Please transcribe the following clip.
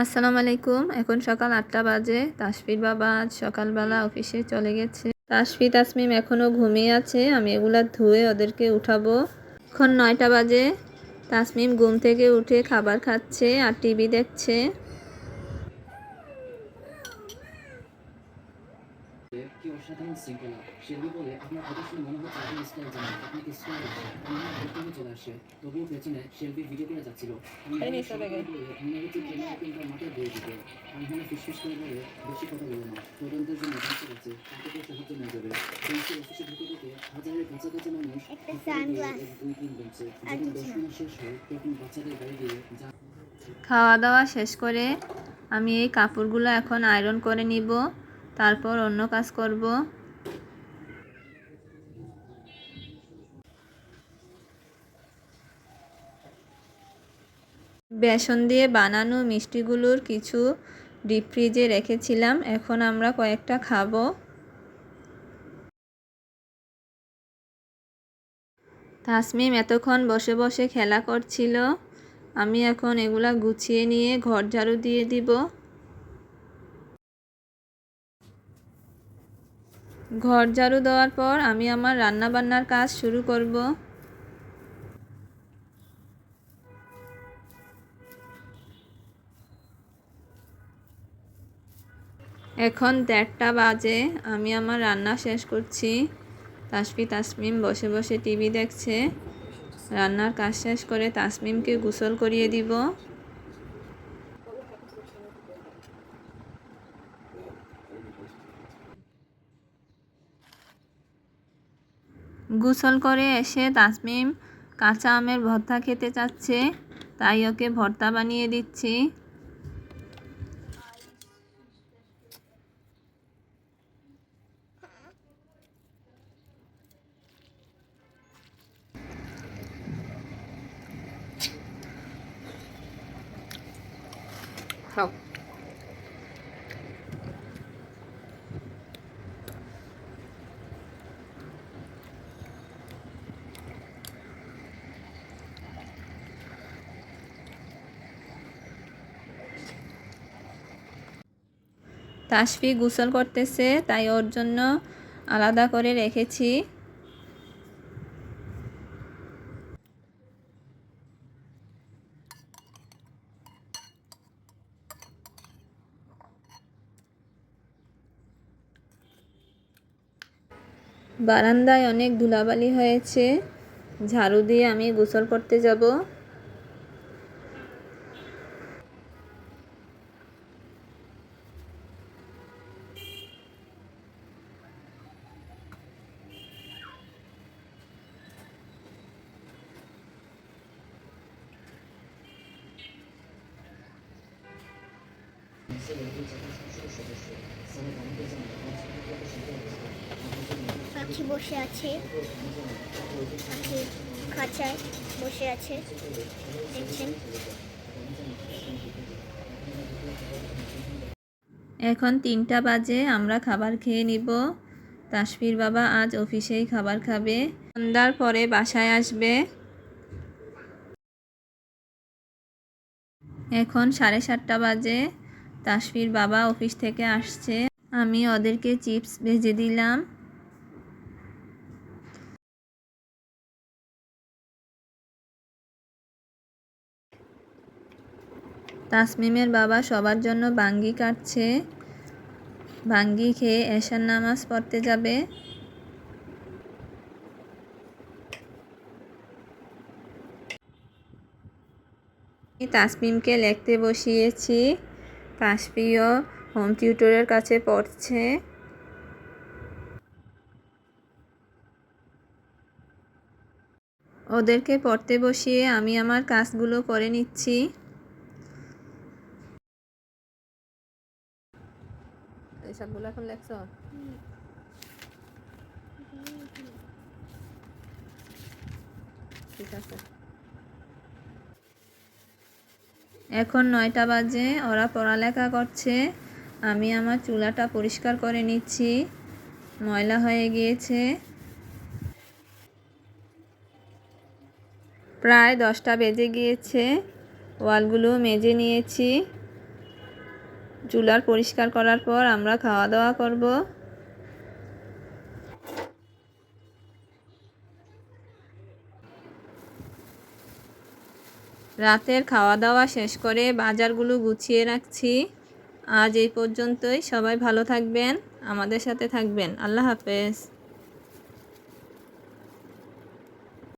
আসসালামু আলাইকুম। এখন সকাল আটটা বাজে। তাসফির বাবা আজ সকালবেলা অফিসে চলে গেছে। তাসফি তাসমিম এখনও ঘুমিয়ে আছে। আমি এগুলা ধুয়ে ওদেরকে উঠাবো। এখন নয়টা বাজে। তাসমিম ঘুম থেকে উঠে খাবার খাচ্ছে আর টিভি দেখছে কি অসাধারণ শৃঙ্খলা শিল্পী বলে আপনার কথা মনে হচ্ছে আপনি স্টাইল জানেন আপনি কি স্টাইল আছে আমার ঘুরতে চলে আসে। তবুও পেছনে শিল্পীর ভিডিও করে যাচ্ছিল। আমি এই নিচে দেখে। হচ্ছে ট্রেনার কিন্তু মাঠে বয়ে দিতে। আমি ফিসফিস করে বলে বেশি কথা বলে না। তদন্তের জন্য বসে আছে তাকে তো সাহায্য নিয়ে যাবে। পুলিশের অফিসে ঢুকে ঢুকে হাজারের কাছাকাছি মানুষ একটা ভিতরে sunglass। গিয়ে এক দুই তিন বলছে। যখন দশ মিনিট শেষ হয় তখন বাচ্চাদের গাড়ি দিয়ে যা খাওয়া দাওয়া শেষ করে আমি এই কাপড়গুলো এখন আয়রন করে নিব। তারপর অন্য কাজ করব। বেসন দিয়ে বানানো মিষ্টিগুলোর কিছু ডিপ ফ্রিজে রেখেছিলাম, এখন আমরা কয়েকটা খাব। তাসমিম এতক্ষণ বসে বসে খেলা করছিল। আমি এখন এগুলা গুছিয়ে নিয়ে ঘর ঝাড়ু দিয়ে দিব। ঘর ঝাড়ু দেওয়ার পর আমি আমার রান্না বান্নার কাজ শুরু করব। এখন দেড়টা বাজে, আমি আমার রান্না শেষ করছি। তাসফি তাসমিম বসে বসে টিভি দেখছে। রান্নার কাজ শেষ করে তাসমিমকে গোসল করিয়ে দিব। গোসল করে এসে তাসমিম কাঁচা আমের ভর্তা খেতে চাচ্ছে, তাই ওকে ভর্তা বানিয়ে দিচ্ছি। খাও। তাসফি গোসল করতেছে, তাই ওর জন্য আলাদা করে রেখেছি। বারান্দায় অনেক ধুলাবালি হয়েছে, ঝাড়ু দিয়ে আমি গোসল করতে যাব। পাখি বসে আছে, পাখি খাঁচায় বসে আছে, দেখছেন। এখন তিনটা বাজে, আমরা খাবার খেয়ে নিব। তাসফির বাবা আজ অফিসেই খাবার খাবে। সন্ধ্যার পরে বাসায় আসবে। এখন সাড়ে সাতটা বাজে। তাসফির বাবা অফিস থেকে আসছে। আমি ওদেরকে চিপস ভেজে দিলাম। তাসমিমের বাবা সবার জন্য বাঙ্গি কাটছে। বাঙ্গি খেয়ে এশার নামাজ পড়তে যাবে। তাসমিমকে লিখতে বসিয়েছি। তাসফিও হোম টিউটরের কাছে পড়ছে। ওদেরকে পড়তে বসিয়ে আমি আমার কাজগুলো করে নিচ্ছি। এসবগুলো এখন লেখছ? ঠিক আছে। এখন নয়টা বাজে, ওরা পড়ালেখা করছে। আমি আমার চুলাটা পরিষ্কার করে নিচ্ছি। ময়লা হয়ে গিয়েছে। প্রায় দশটা বেজে গিয়েছে। ওয়ালগুলো মেজে নিয়েছি। চুলার পরিষ্কার করার পর আমরা খাওয়া দাওয়া করব। রাতের খাওয়া দাওয়া শেষ করে বাজারগুলো গুছিয়ে রাখছি। আজ এই পর্যন্তই। সবাই ভালো থাকবেন, আমাদের সাথে থাকবেন। আল্লাহ হাফেজ।